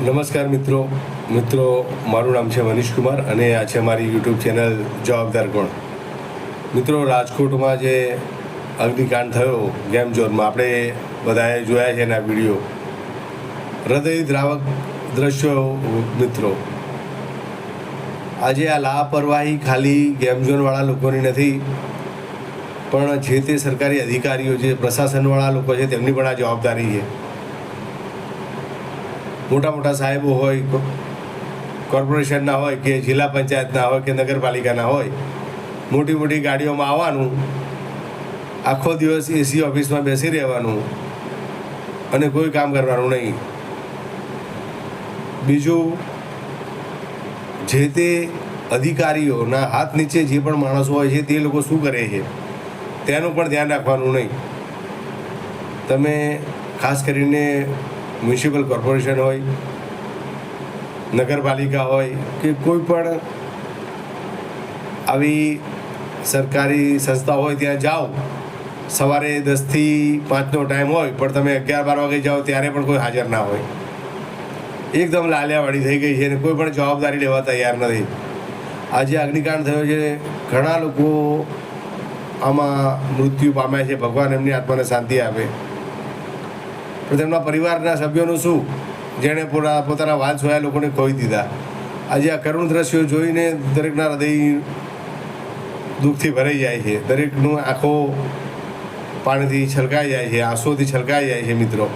નમસ્કાર મિત્રો. મિત્રો, મારું નામ છે મનીષ કુમાર અને આ છે મારી યુટ્યુબ ચેનલ જવાબદાર કોણ? મિત્રો, રાજકોટમાં જે અગ્નિકાંડ થયો ગેમ ઝોનમાં આપણે બધાએ જોયા છે એના વીડિયો. હૃદય દ્રાવક દ્રશ્યો, મિત્રો. આજે આ લાપરવાહી ખાલી ગેમ ઝોનવાળા લોકોની નથી, પણ જે તે સરકારી અધિકારીઓ, જે પ્રશાસનવાળા લોકો છે, તેમની પણ આ જવાબદારી છે. મોટા મોટા સાહેબો હોય કોર્પોરેશનના હોય કે જિલ્લા પંચાયતના હોય કે નગરપાલિકાના હોય મોટી મોટી ગાડીઓમાં આવવાનું, આખો દિવસ એસી ઓફિસમાં બેસી રહેવાનું અને કોઈ કામ કરવાનું નહીં. બીજું, જે તે અધિકારીઓના હાથ નીચે જે પણ માણસો હોય છે, તે લોકો શું કરે છે, તેનું પણ ધ્યાન રાખવાનું નહીં. તમે ખાસ કરીને મ્યુનિસિપલ કોર્પોરેશન હોય, નગરપાલિકા હોય કે કોઈ પણ આવી સરકારી સંસ્થા હોય ત્યાં જાઓ. સવારે દસથી પાંચનો ટાઈમ હોય, પણ તમે અગિયાર બાર વાગે જાઓ ત્યારે પણ કોઈ હાજર ના હોય. એકદમ લાલિયાવાળી થઈ ગઈ છે અને કોઈ પણ જવાબદારી લેવા તૈયાર નથી. આજે અગ્નિકાંડ થયો છે, ઘણા લોકો આમાં મૃત્યુ પામ્યા છે, ભગવાન એમની આત્માને શાંતિ આપે. તેમના પરિવારના સભ્યોનું શું? જેણે પૂરા, પોતાના વાલ છોયા લોકોને ખોઈ દીધા. આજે આ કરુણ દ્રશ્યો જોઈને દરેકના હૃદય દુઃખથી ભરાઈ જાય છે. દરેકનું આંખો પાણીથી છલકાઈ જાય છે, આંસુઓથી છલકાઈ જાય છે, મિત્રો.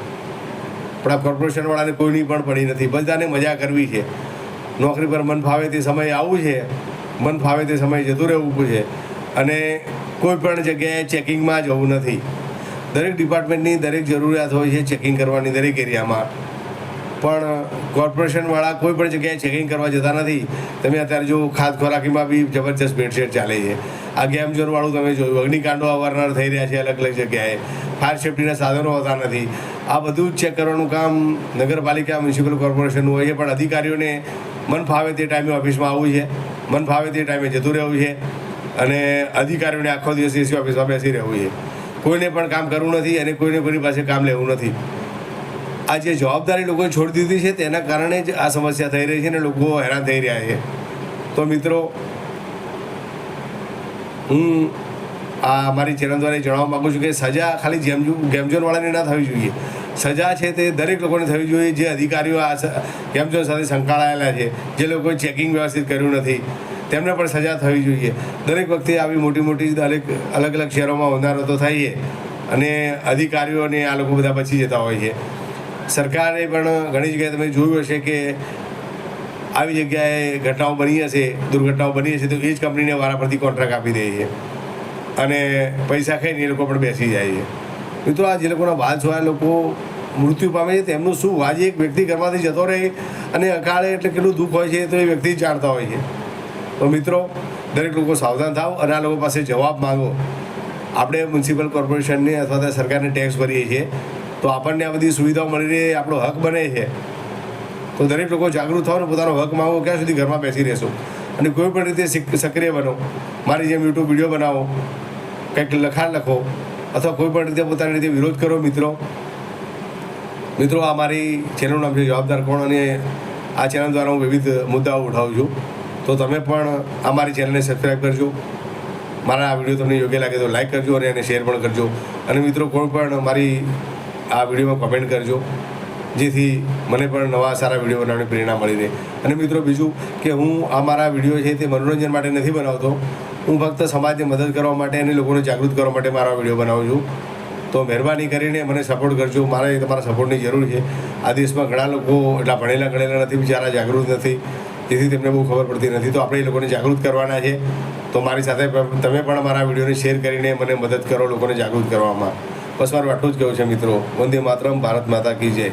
પણ આ કોર્પોરેશનવાળાને કોઈની પણ પડી નથી. બધાને મજા કરવી છે. નોકરી પર મન ફાવે તે સમયે આવવું છે. મન ફાવે તે સમયે જતું રહેવું છે. અને કોઈ પણ જગ્યાએ ચેકિંગમાં જવું નથી. દરેક ડિપાર્ટમેન્ટની દરેક જરૂરિયાત હોય છે ચેકિંગ કરવાની દરેક એરિયામાં. પણ કોર્પોરેશનવાળા કોઈ પણ જગ્યાએ ચેકિંગ કરવા જતા નથી. તમે અત્યારે જો ખાદ ખોરાકીમાં બી જબરજસ્ત ભેળસેળ ચાલે છે. આ ગેમ ઝોનવાળું તમે જોયું. અગ્નિકાંડો અવારનવાર થઈ રહ્યા છે અલગ અલગ જગ્યાએ. ફાયર સેફ્ટીના સાધનો હોતા નથી. આ બધું જ ચેક કરવાનું કામ નગરપાલિકા મ્યુનિસિપલ કોર્પોરેશનનું હોય છે, પણ અધિકારીઓને મન ફાવે તે ટાઈમે ઓફિસમાં આવવું છે. મન ફાવે તે ટાઈમે જતું રહેવું છે. અને અધિકારીઓને આખો દિવસ એસી ઓફિસમાં બેસી રહેવું છે. કોઈને પણ કામ કરવું નથી અને કોઈને કોઈની પાસે કામ લેવું નથી. આ જે જવાબદારી લોકોએ છોડી દીધી છે તેના કારણે જ આ સમસ્યા થઈ રહી છે અને લોકો હેરાન થઈ રહ્યા છે. તો મિત્રો, હું આ મારી ચેનલ દ્વારા જણાવવા માગું છું કે સજા ખાલી જેમ ગેમઝોનવાળાને ના થવી જોઈએ. સજા છે તે દરેક લોકોને થવી જોઈએ. જે અધિકારીઓ આ ગેમઝોન સાથે સંકળાયેલા છે, જે લોકોએ ચેકિંગ વ્યવસ્થિત કર્યું નથી તેમને પણ સજા થવી જોઈએ. દરેક વખતે આવી મોટી મોટી દરેક અલગ અલગ શહેરોમાં હોનારતો થાય છે. અને અધિકારીઓને આ લોકો બધા બચી જતા હોય છે. સરકારે પણ ઘણી જગ્યાએ તમે જોયું હશે કે આવી જગ્યાએ ઘટનાઓ બની હશે, દુર્ઘટનાઓ બની હશે, તો એ જ કંપનીને વારા પરથી કોન્ટ્રાક્ટ આપી દે છે. અને પૈસા ખાઈને એ લોકો પણ બેસી જાય છે. મિત્રો, આ જે લોકોના વાલ છોડા લોકો મૃત્યુ પામે છે, તેમનું શું? આજે એક વ્યક્તિ ઘરમાંથી જતો રહે અને અકાળે એટલે કેટલું દુઃખ હોય છે, તો એ વ્યક્તિ જાણતા હોય છે. તો મિત્રો, દરેક લોકો સાવધાન થાવ અને આ લોકો પાસે જવાબ માંગો. આપણે મ્યુનિસિપલ કોર્પોરેશનને અથવા તો સરકારને ટેક્સ ભરીએ છીએ. તો આપણને આ બધી સુવિધાઓ મળી રહે, આપણો હક બને છે. તો દરેક લોકો જાગૃત થાવ ને પોતાનો હક માંગો, ક્યાં સુધી ઘરમાં બેસી રહેશો. અને કોઈ પણ રીતે સક્રિય બનો. મારી જેમ યુટ્યુબ વીડિયો બનાવો, કંઈક લખાણ લખો, અથવા કોઈ પણ રીતે પોતાની રીતે વિરોધ કરો મિત્રો. મિત્રો, આ મારી ચેનલનું નામ છે જવાબદાર કોણ? અને આ ચેનલ દ્વારા હું વિવિધ મુદ્દાઓ ઉઠાવું છું. તો તમે પણ આ મારી ચેનલને સબસ્ક્રાઈબ કરજો. મારા આ વીડિયો તમને યોગ્ય લાગે તો લાઈક કરજો અને એને શેર પણ કરજો. અને મિત્રો, કોઈ પણ મારી આ વિડીયોમાં કમેન્ટ કરજો, જેથી મને પણ નવા સારા વીડિયો બનાવવાની પ્રેરણા મળી રહે. અને મિત્રો, બીજું કે હું આ મારા વીડિયો છે તે મનોરંજન માટે નથી બનાવતો. હું ફક્ત સમાજને મદદ કરવા માટે અને લોકોને જાગૃત કરવા માટે મારા વીડિયો બનાવું છું. તો મહેરબાની કરીને મને સપોર્ટ કરજો. મારે તમારા સપોર્ટની જરૂર છે. આ દેશમાં ઘણા લોકો એટલા ભણેલા ગણેલા નથી, બિચારા જાગૃત નથી. જેથી તેમને બહુ ખબર પડતી નથી. તો આપણે એ લોકોને જાગૃત કરવાના છે. તો મારી સાથે તમે પણ મારા વિડીયોને શેર કરીને મને મદદ કરો લોકોને જાગૃત કરવામાં. બસ મારું આટલું જ કહેવું છે મિત્રો. વંદે માતરમ, ભારત માતા કી જય.